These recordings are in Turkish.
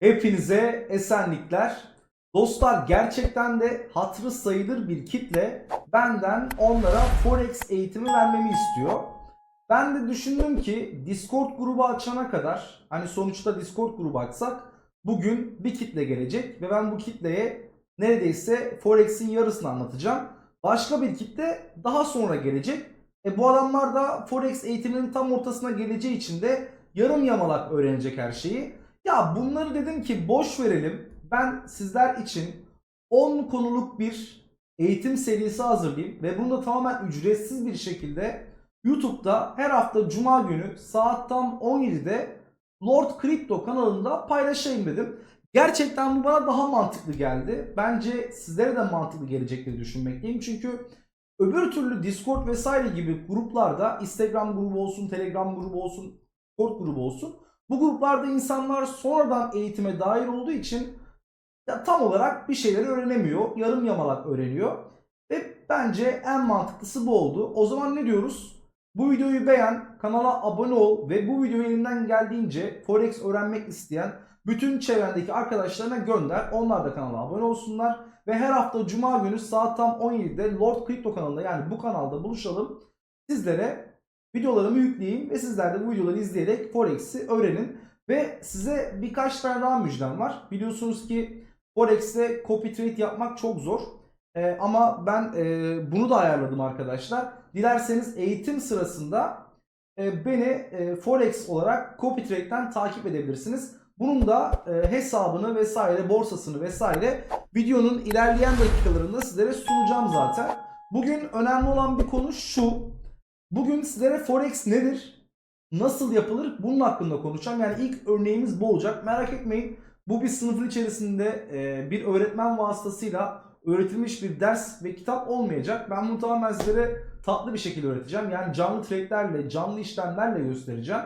Hepinize esenlikler. Dostlar gerçekten de hatırı sayılır bir kitle benden onlara Forex eğitimi vermemi istiyor. Ben de düşündüm ki Discord grubu açana kadar hani sonuçta Discord grubu açsak bugün bir kitle gelecek ve ben bu kitleye neredeyse Forex'in yarısını anlatacağım. Başka bir kitle daha sonra gelecek. E bu adamlar da Forex eğitiminin tam ortasına geleceği için de yarım yamalak öğrenecek her şeyi. Ya bunları dedim ki boş verelim. Ben sizler için 10 konuluk bir eğitim serisi hazırlayayım ve bunu da tamamen ücretsiz bir şekilde YouTube'da her hafta cuma günü saat tam 17'de Lord Crypto kanalında paylaşayım dedim. Gerçekten bu bana daha mantıklı geldi. Bence sizlere de mantıklı gelecekleri düşünmekteyim. Çünkü öbür türlü Discord vesaire gibi gruplarda Instagram grubu olsun, Telegram grubu olsun, Discord grubu olsun. Bu gruplarda insanlar sonradan eğitime dair olduğu için ya tam olarak bir şeyleri öğrenemiyor. Yarım yamalak öğreniyor. Ve bence en mantıklısı bu oldu. O zaman ne diyoruz? Bu videoyu beğen, kanala abone ol ve bu videoyu elinden geldiğince Forex öğrenmek isteyen bütün çevrendeki arkadaşlarına gönder. Onlar da kanala abone olsunlar. Ve her hafta Cuma günü saat tam 17'de Lord Crypto kanalında yani bu kanalda buluşalım. Sizlere videolarımı yükleyeyim ve sizler de bu videoları izleyerek Forex'i öğrenin. Ve size birkaç tane daha müjdem var. Biliyorsunuz ki Forex'te copy trade yapmak çok zor. Ee, ama ben e, bunu da ayarladım arkadaşlar. Dilerseniz eğitim sırasında e, beni e, Forex olarak copy trade'den takip edebilirsiniz. Bunun da e, hesabını vesaire, borsasını vesaire videonun ilerleyen dakikalarında sizlere sunacağım zaten. Bugün önemli olan bir konu şu. Bugün sizlere Forex nedir? Nasıl yapılır? Bunun hakkında konuşacağım. Yani ilk örneğimiz bu olacak. Merak etmeyin. Bu bir sınıfın içerisinde e, bir öğretmen vasıtasıyla öğretilmiş bir ders ve kitap olmayacak. Ben bunu tamamen sizlere tatlı bir şekilde öğreteceğim. Yani canlı trade'lerle, canlı işlemlerle göstereceğim.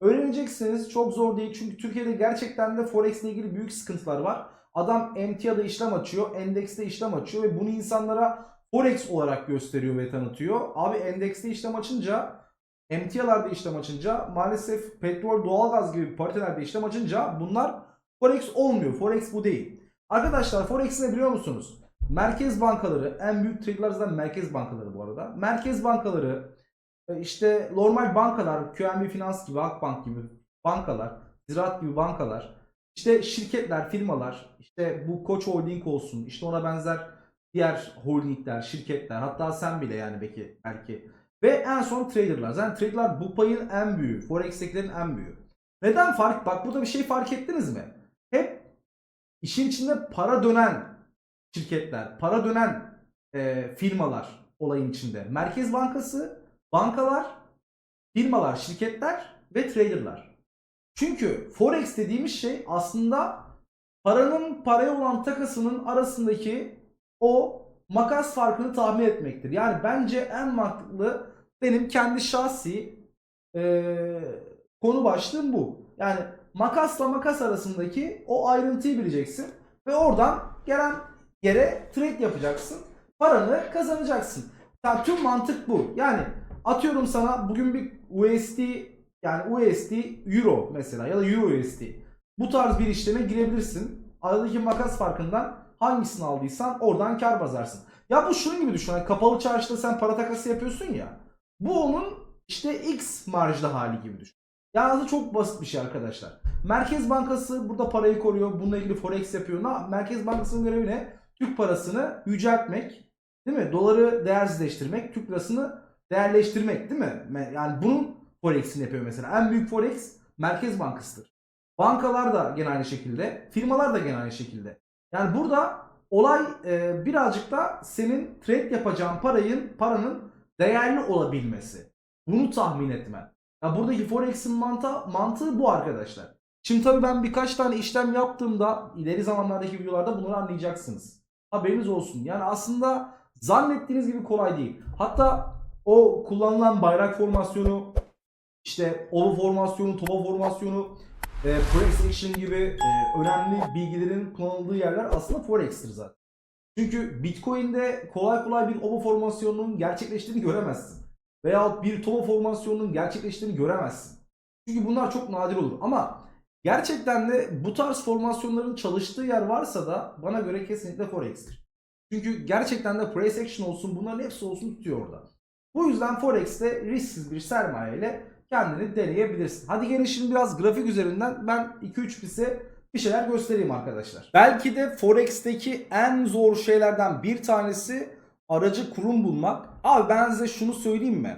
Öğreneceksiniz çok zor değil çünkü Türkiye'de gerçekten de Forex ile ilgili büyük sıkıntılar var. Adam emtiada işlem açıyor, endekste işlem açıyor ve bunu insanlara Forex olarak gösteriyor ve tanıtıyor. Abi endekste işlem açınca, emtialarda işlem açınca maalesef petrol, doğalgaz gibi paritelerde işlem açınca bunlar Forex olmuyor. Forex bu değil. Arkadaşlar Forex ne biliyor musunuz? Merkez bankaları, en büyük traderlar zaten merkez bankaları bu arada. Merkez bankaları, e, işte normal bankalar, QNB Finans gibi, Akbank gibi bankalar, Ziraat gibi bankalar, işte şirketler, firmalar, işte bu Koç Holding olsun, işte ona benzer diğer holdingler, şirketler, hatta sen bile yani belki belki ve en son traderlar. Zaten traderlar bu payın en büyüğü, forex'tekilerin en büyüğü. Neden fark? Bak burada bir şey fark ettiniz mi? Hep işin içinde para dönen şirketler, para dönen e, firmalar olayın içinde. Merkez Bankası, bankalar, firmalar, şirketler ve traderlar. Çünkü forex dediğimiz şey aslında paranın paraya olan takasının arasındaki o makas farkını tahmin etmektir. Yani bence en mantıklı benim kendi şahsi e, konu başlığım bu. Yani makasla makas arasındaki o ayrıntıyı bileceksin ve oradan gelen yere trade yapacaksın. Paranı kazanacaksın. Yani tüm mantık bu. Yani atıyorum sana bugün bir USD yani USD Euro mesela ya da Euro USD. Bu tarz bir işleme girebilirsin. Aradaki makas farkından hangisini aldıysan oradan kar bazarsın. Ya bu şunun gibi düşün. Yani kapalı çarşıda sen para takası yapıyorsun ya. Bu onun işte X marjlı hali gibi düşün. Yani aslında çok basit bir şey arkadaşlar. Merkez Bankası burada parayı koruyor. Bununla ilgili forex yapıyor. Na- Merkez Bankası'nın görevi ne? Türk parasını yüceltmek, değil mi? Doları değersizleştirmek, Türk lirasını değerleştirmek, değil mi? Yani bunun forex'ini yapıyor mesela. En büyük forex Merkez Bankası'dır. Bankalar da gene aynı şekilde, firmalar da gene aynı şekilde. Yani burada olay e, birazcık da senin trade yapacağın parayın, paranın değerli olabilmesi. Bunu tahmin etmen. Ya buradaki Forex'in mantığı, mantığı bu arkadaşlar. Şimdi tabii ben birkaç tane işlem yaptığımda ileri zamanlardaki videolarda bunları anlayacaksınız. Haberiniz olsun. Yani aslında zannettiğiniz gibi kolay değil. Hatta o kullanılan bayrak formasyonu, işte ova formasyonu, topa formasyonu, e, Forex Action gibi e, önemli bilgilerin kullanıldığı yerler aslında Forex'tir zaten. Çünkü Bitcoin'de kolay kolay bir ova formasyonunun gerçekleştiğini göremezsin. Veyahut bir topa formasyonunun gerçekleştiğini göremezsin. Çünkü bunlar çok nadir olur. Ama Gerçekten de bu tarz formasyonların çalıştığı yer varsa da bana göre kesinlikle Forex'tir. Çünkü gerçekten de price action olsun bunların hepsi olsun tutuyor orada. Bu yüzden Forex'te risksiz bir sermaye ile kendini deneyebilirsin. Hadi gelin şimdi biraz grafik üzerinden ben 2-3 pise bir şeyler göstereyim arkadaşlar. Belki de Forex'teki en zor şeylerden bir tanesi aracı kurum bulmak. Abi ben size şunu söyleyeyim mi?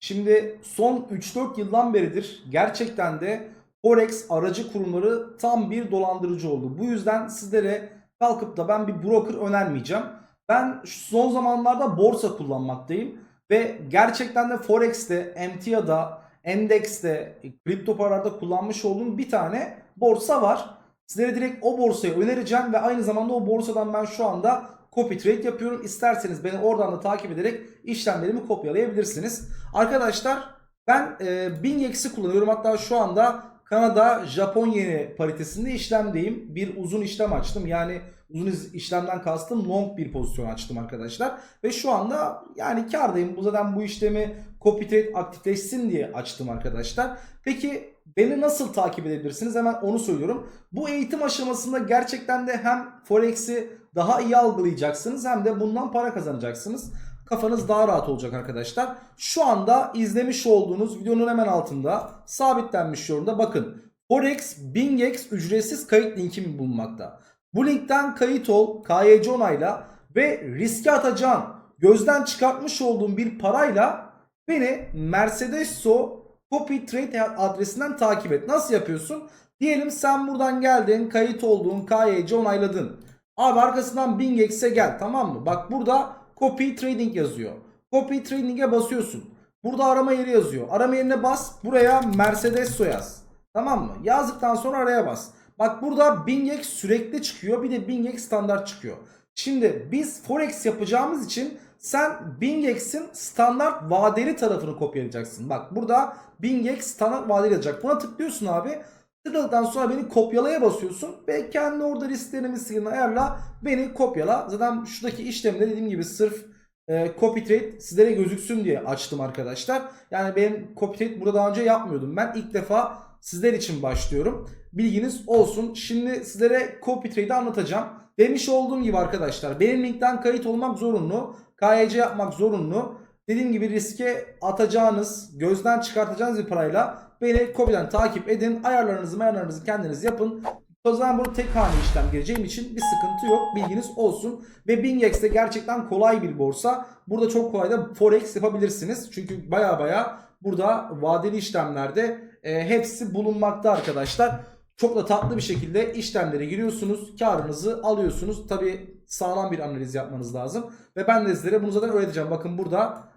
Şimdi son 3-4 yıldan beridir gerçekten de Forex aracı kurumları tam bir dolandırıcı oldu. Bu yüzden sizlere kalkıp da ben bir broker önermeyeceğim. Ben son zamanlarda borsa kullanmaktayım ve gerçekten de Forex'te, Emtia'da, Endex'te, kripto paralarda kullanmış olduğum bir tane borsa var. Sizlere direkt o borsayı önereceğim ve aynı zamanda o borsadan ben şu anda copy trade yapıyorum. İsterseniz beni oradan da takip ederek işlemlerimi kopyalayabilirsiniz. Arkadaşlar ben e, BingX'i kullanıyorum. Hatta şu anda Kanada Japon yeni paritesinde işlemdeyim. Bir uzun işlem açtım. Yani uzun işlemden kastım long bir pozisyon açtım arkadaşlar. Ve şu anda yani kardayım. Bu zaten bu işlemi copy trade aktifleşsin diye açtım arkadaşlar. Peki beni nasıl takip edebilirsiniz? Hemen onu söylüyorum. Bu eğitim aşamasında gerçekten de hem Forex'i daha iyi algılayacaksınız hem de bundan para kazanacaksınız. Kafanız daha rahat olacak arkadaşlar. Şu anda izlemiş olduğunuz videonun hemen altında sabitlenmiş yorumda bakın. Forex BingX ücretsiz kayıt linki bulunmakta. Bu linkten kayıt ol KYC onayla ve riske atacağın gözden çıkartmış olduğum bir parayla beni Mercedes-So Copy Trade adresinden takip et. Nasıl yapıyorsun? Diyelim sen buradan geldin, kayıt oldun, KYC onayladın. Abi arkasından BingX'e gel tamam mı? Bak burada Copy Trading yazıyor. Copy Trading'e basıyorsun. Burada arama yeri yazıyor. Arama yerine bas. Buraya Mercedes yaz. Tamam mı? Yazdıktan sonra araya bas. Bak burada BingX sürekli çıkıyor. Bir de BingX standart çıkıyor. Şimdi biz Forex yapacağımız için sen BingX'in standart vadeli tarafını kopyalayacaksın. Bak burada BingX standart vadeli yazacak. Buna tıklıyorsun abi. Tıkladıktan sonra beni kopyalaya basıyorsun ve kendi orada risklerini misklerini ayarla beni kopyala. Zaten şuradaki işlemleri dediğim gibi sırf e, copy trade sizlere gözüksün diye açtım arkadaşlar. Yani ben copy trade burada daha önce yapmıyordum. Ben ilk defa sizler için başlıyorum. Bilginiz olsun. Şimdi sizlere copy trade'i anlatacağım. Demiş olduğum gibi arkadaşlar benim linkten kayıt olmak zorunlu. KYC yapmak zorunlu. Dediğim gibi riske atacağınız, gözden çıkartacağınız bir parayla beni Kobi'den takip edin. Ayarlarınızı ayarlarınızı kendiniz yapın. O zaman burada tek hane işlem gireceğim için bir sıkıntı yok. Bilginiz olsun. Ve BingX de gerçekten kolay bir borsa. Burada çok kolay da Forex yapabilirsiniz. Çünkü baya baya burada vadeli işlemlerde e, hepsi bulunmakta arkadaşlar. Çok da tatlı bir şekilde işlemlere giriyorsunuz. Karınızı alıyorsunuz. Tabi sağlam bir analiz yapmanız lazım. Ve ben de sizlere bunu zaten öğreteceğim. Bakın burada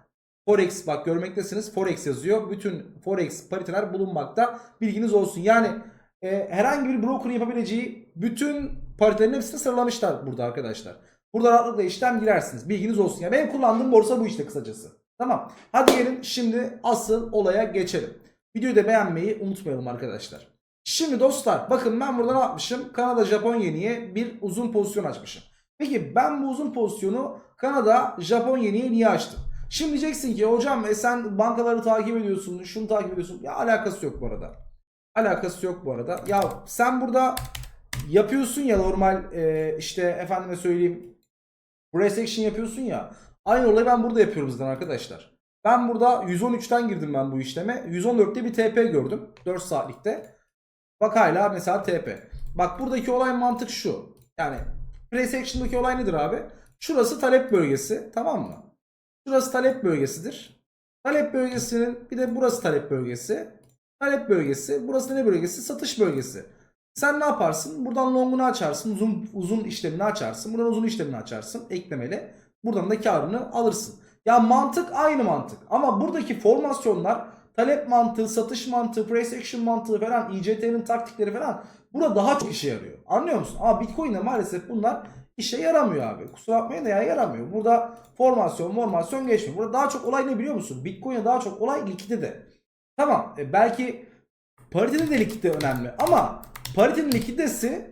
Forex bak görmektesiniz. Forex yazıyor. Bütün Forex pariteler bulunmakta. Bilginiz olsun. Yani e, herhangi bir broker yapabileceği bütün paritelerin hepsini sıralamışlar burada arkadaşlar. Burada rahatlıkla işlem girersiniz. Bilginiz olsun. Ya benim kullandığım borsa bu işte kısacası. Tamam. Hadi gelin şimdi asıl olaya geçelim. Videoyu da beğenmeyi unutmayalım arkadaşlar. Şimdi dostlar bakın ben burada ne yapmışım? Kanada Japon yeniye bir uzun pozisyon açmışım. Peki ben bu uzun pozisyonu Kanada Japon yeniye niye açtım? Şimdi diyeceksin ki hocam e sen bankaları takip ediyorsun, şunu takip ediyorsun. Ya alakası yok bu arada. Alakası yok bu arada. Ya sen burada yapıyorsun ya normal e, işte efendime söyleyeyim price action yapıyorsun ya. Aynı olayı ben burada yapıyorum zaten arkadaşlar. Ben burada 113'ten girdim ben bu işleme. 114'te bir TP gördüm. 4 saatlikte. Bak hala mesela TP. Bak buradaki olay mantık şu. Yani price action'daki olay nedir abi? Şurası talep bölgesi tamam mı? Şurası talep bölgesidir. Talep bölgesinin bir de burası talep bölgesi. Talep bölgesi. Burası ne bölgesi? Satış bölgesi. Sen ne yaparsın? Buradan long'unu açarsın. Uzun uzun işlemini açarsın. Buradan uzun işlemini açarsın. Eklemeli. Buradan da karını alırsın. Ya mantık aynı mantık. Ama buradaki formasyonlar talep mantığı, satış mantığı, price action mantığı falan, ICT'nin taktikleri falan burada daha çok işe yarıyor. Anlıyor musun? Ama Bitcoin'de maalesef bunlar işe yaramıyor abi. Kusura bakmayın da ya yaramıyor. Burada formasyon, formasyon geçmiyor. Burada daha çok olay ne biliyor musun? Bitcoin'de daha çok olay likidite. Tamam e, belki paritede de likidite önemli ama paritenin likiditesi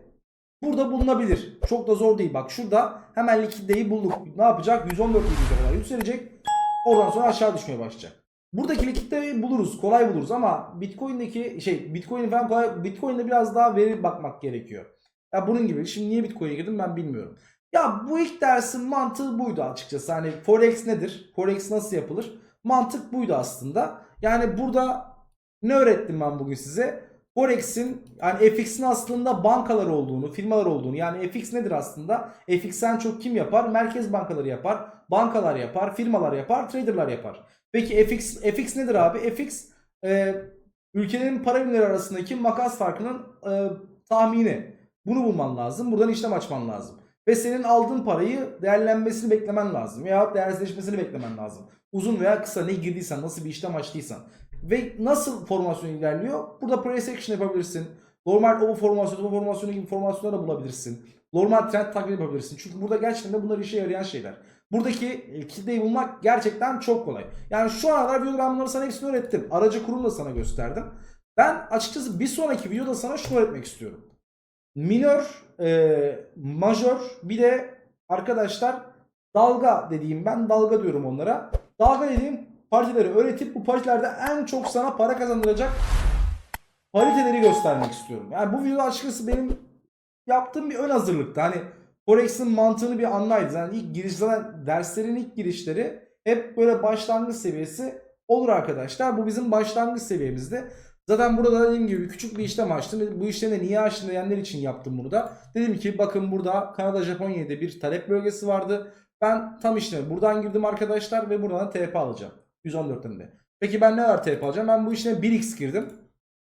burada bulunabilir. Çok da zor değil. Bak şurada hemen likiditeyi bulduk. Ne yapacak? 114 kadar yükselecek. Oradan sonra aşağı düşmeye başlayacak. Buradaki likitte buluruz, kolay buluruz ama Bitcoin'deki şey Bitcoin falan kolay Bitcoin'de biraz daha veri bakmak gerekiyor. Ya bunun gibi. Şimdi niye Bitcoin'e girdim ben bilmiyorum. Ya bu ilk dersin mantığı buydu açıkçası. Hani Forex nedir? Forex nasıl yapılır? Mantık buydu aslında. Yani burada ne öğrettim ben bugün size? Forex'in yani FX'in aslında bankalar olduğunu, firmalar olduğunu yani FX nedir aslında? FX'ten çok kim yapar? Merkez bankaları yapar, bankalar yapar, firmalar yapar, traderlar yapar. Peki FX FX nedir abi? FX e, ülkelerin para birimleri arasındaki makas farkının e, tahmini. Bunu bulman lazım. Buradan işlem açman lazım. Ve senin aldığın parayı değerlenmesini beklemen lazım. Veya değersizleşmesini beklemen lazım. Uzun veya kısa ne girdiysen, nasıl bir işlem açtıysan. Ve nasıl formasyon ilerliyor? Burada price action yapabilirsin. Normal o formasyon, bu formasyonu gibi formasyonları da bulabilirsin. Normal trend takip yapabilirsin. Çünkü burada gerçekten de bunlar işe yarayan şeyler. Buradaki e, kitleyi bulmak gerçekten çok kolay. Yani şu ana kadar videoda ben bunları sana hepsini öğrettim. Aracı kurum da sana gösterdim. Ben açıkçası bir sonraki videoda sana şunu öğretmek istiyorum. Minör, e, majör bir de arkadaşlar dalga dediğim ben dalga diyorum onlara. Dalga dediğim partileri öğretip bu partilerde en çok sana para kazandıracak pariteleri göstermek istiyorum. Yani bu video açıkçası benim yaptığım bir ön hazırlıktı. Hani Forex'in mantığını bir anlaydı. Yani ilk girişler, derslerin ilk girişleri hep böyle başlangıç seviyesi olur arkadaşlar. Bu bizim başlangıç seviyemizde. Zaten burada dediğim gibi küçük bir işlem açtım. Bu işlemi niye açtım diyenler için yaptım bunu da. Dedim ki bakın burada Kanada Japonya'da bir talep bölgesi vardı. Ben tam işlemi buradan girdim arkadaşlar ve buradan da TP alacağım. 114'ten de. Peki ben ne var TP alacağım? Ben bu işleme 1x girdim.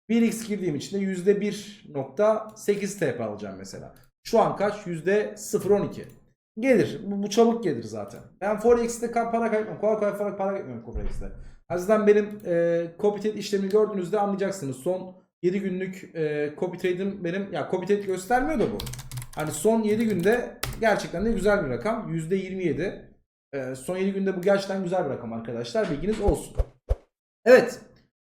1x girdiğim için de %1.8 TP alacağım mesela. Şu an kaç? %0.12. Gelir. Bu, bu çabuk gelir zaten. Ben Forex'te para kaybetmiyorum. Kolay kolay para, para kaybetmiyorum Forex'te. O yüzden benim e, copy trade işlemini gördüğünüzde anlayacaksınız. Son 7 günlük e, copy trade'im benim ya copy trade göstermiyor da bu. Hani son 7 günde gerçekten de güzel bir rakam. %27. E, son 7 günde bu gerçekten güzel bir rakam arkadaşlar. Bilginiz olsun. Evet.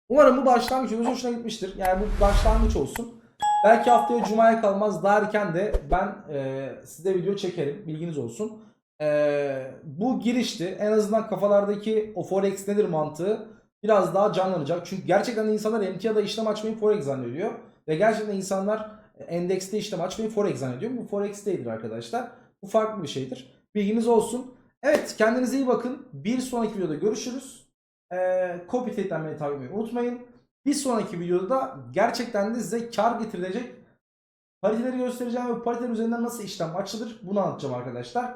Umarım bu başlangıç videosu hoşuna gitmiştir. Yani bu başlangıç olsun. Belki haftaya cumaya kalmaz daha erken de ben e, size video çekerim. Bilginiz olsun. E, bu girişti. En azından kafalardaki o forex nedir mantığı biraz daha canlanacak. Çünkü gerçekten insanlar emtiada işlem açmayı forex zannediyor. Ve gerçekten insanlar endekste işlem açmayı forex zannediyor. Bu forex değildir arkadaşlar. Bu farklı bir şeydir. Bilginiz olsun. Evet kendinize iyi bakın. Bir sonraki videoda görüşürüz. Ee, copy trade'den beni takip etmeyi unutmayın. Bir sonraki videoda da gerçekten de size kar getirecek pariteleri göstereceğim ve pariteler üzerinden nasıl işlem açılır bunu anlatacağım arkadaşlar.